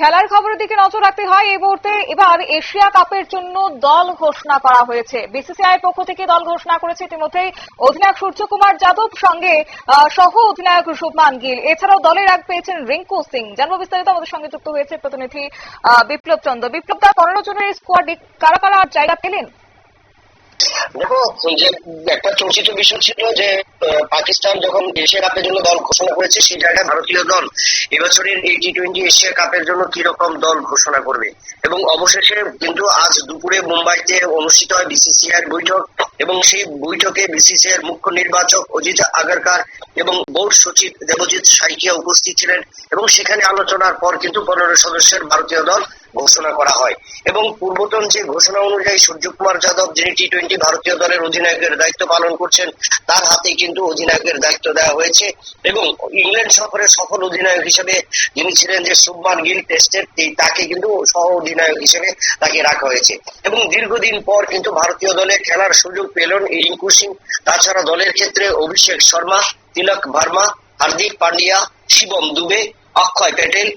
খেলার খবরের দিকে নজর রাখতে হয় এই মুহূর্তে। এবার এশিয়া কাপের জন্য দল ঘোষণা করা হয়েছে। বিসিসিআই পক্ষ থেকে দল ঘোষণা করেছে ইতিমধ্যেই অধিনায়ক সূর্যকুমার যাদব, সঙ্গে সহ অধিনায়ক শুভমান গিল। এছাড়াও দলে রাগ পেয়েছেন রিঙ্কু সিং। জানব বিস্তারিত আমাদের সঙ্গে যুক্ত হয়েছে প্রতিনিধি বিপ্লব চন্দ্র। বিপ্লব তার পনেরো জনের স্কোয়াডে কারা কারা জায়গা পেলেন? দেখো যে একটা চর্চিত বিষয় ছিল যে পাকিস্তান যখন এশিয়া কাপের জন্য দল ঘোষণা করেছে, সেই জায়গায় ভারতীয় দল এবছরের এই টি টোয়েন্টি এশিয়া কাপের জন্য কি রকম দল ঘোষণা করবে? এবং অবশেষে কিন্তু আজ দুপুরে মুম্বাইতে অনুষ্ঠিত হয় বিসিসিআই বৈঠক, এবং সেই বৈঠকে বিসিসিআই মুখ্য নির্বাচক অজিত আগারকার এবং বোর্ড সচিব দেবজিৎ সাইকিয়া উপস্থিত ছিলেন। এবং সেখানে আলোচনার পর কিন্তু পনেরো সদস্যের ভারতীয় দল ঘোষণা করা হয়। এবং পূর্বতন যে ঘোষণা অনুযায়ী সূর্যকুমার যাদব, যিনি টি টোয়েন্টি ভারতীয় দলের অধিনায়কের দায়িত্ব পালন করছেন, তার হাতে কিন্তু অধিনায়কের দায়িত্ব দেওয়া হয়েছে। এবং ইংল্যান্ড সফরে সফল অধিনায়ক হিসেবে যিনি ছিলেন যে শুভমান গিল টেস্টের তাকে কিন্তু সহ অধিনায়ক হিসেবে তাকে রাখা হয়েছে। এবং দীর্ঘদিন পর কিন্তু ভারতীয় দলে খেলার সুযোগ পেলেন রিঙ্কু সিং তাছাড়া দলের ক্ষেত্রে অভিষেক শর্মা, তিলক ভার্মা, হার্দিক পান্ডিয়া, শিবম দুবে অক্ষয় প্যাটেল,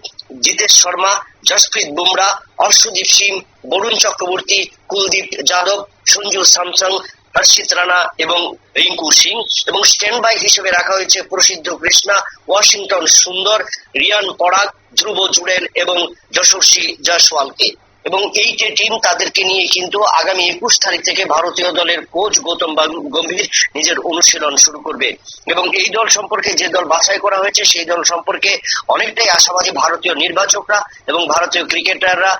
জিতেশ শর্মা জসপ্রীত বুমরা, অর্শদীপ সিং, বরুণ চক্রবর্তী, কুলদীপ যাদব, সঞ্জু স্যামসং, হর্ষিত রানা এবং রিঙ্কু সিং। এবং স্ট্যান্ড বাই হিসেবে রাখা হয়েছে প্রসিদ্ধ কৃষ্ণা, ওয়াশিংটন সুন্দর, রিয়ান পরাগ, ধ্রুব জুড়েন এবং যশস্বী জয়সওয়ালকে। এবং এই যে টিম তাদেরকে নিয়ে কিন্তু আগামী একুশ তারিখ থেকে ভারতীয় দলের কোচ গৌতম গম্ভীর নিজের অনুশীলন শুরু করবে। এবং এই দল সম্পর্কে যে দল বাছাই করা হয়েছে, সেই দল সম্পর্কে অনেকটাই আশাবাদী ভারতীয় নির্বাচকরা এবং ভারতীয় ক্রিকেটাররা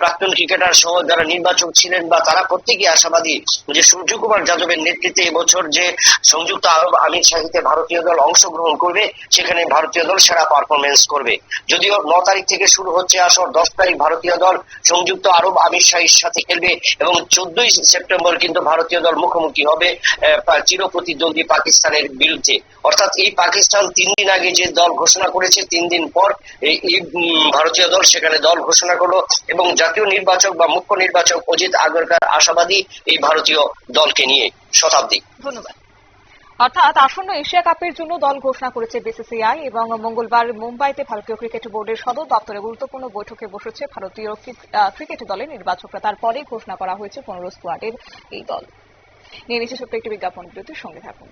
প্রাক্তন ক্রিকেটার সহ যারা নির্বাচক ছিলেন বা তারা প্রত্যেকেই আশাবাদী যে সূর্যকুমার যাদবের নেতৃত্বে এবছর যে সংযুক্ত আরব আমির শাহিতে ভারতীয় দল অংশগ্রহণ করবে, সেখানে ভারতীয় দল সেরা পারফরমেন্স করবে। যদিও ন তারিখ থেকে শুরু হচ্ছে আসর, দশ তারিখ ভারতীয় দল সংযুক্ত আরব আমির শাহীর সাথে খেলবে এবং চোদ্দই সেপ্টেম্বর কিন্তু ভারতীয় দল মুখোমুখি হবে আহ, পা- চিরপ্রতিদ্বন্দ্বী পাকিস্তানের বিরুদ্ধে। অর্থাৎ এই পাকিস্তান তিন দিন আগে যে দল ঘোষণা করেছে তিন দিন পর এই, ভারতীয় দল সেখানে দল ঘোষণা করল এবং জাতীয় নির্বাচক বা মুখ্য নির্বাচক অজিত আগরকার আশাবাদী এই ভারতীয় দলকে নিয়ে শতাব্দী। ধন্যবাদ। অর্থাৎ আসন্ন এশিয়া কাপের জন্য দল ঘোষণা করেছে বিসিসিআই এবং মঙ্গলবার মুম্বাইতে ভারতীয় ক্রিকেট বোর্ডের সদর দপ্তরে গুরুত্বপূর্ণ বৈঠকে বসেছে ভারতীয় ক্রিকেট দলের নির্বাচকরা। তারপরে ঘোষণা করা হয়েছে পনেরো স্কোয়াডের এই দল। নিয়ে নিচ্ছে ছোট্ট একটি বিজ্ঞাপন, বিরতির সঙ্গে থাকুন।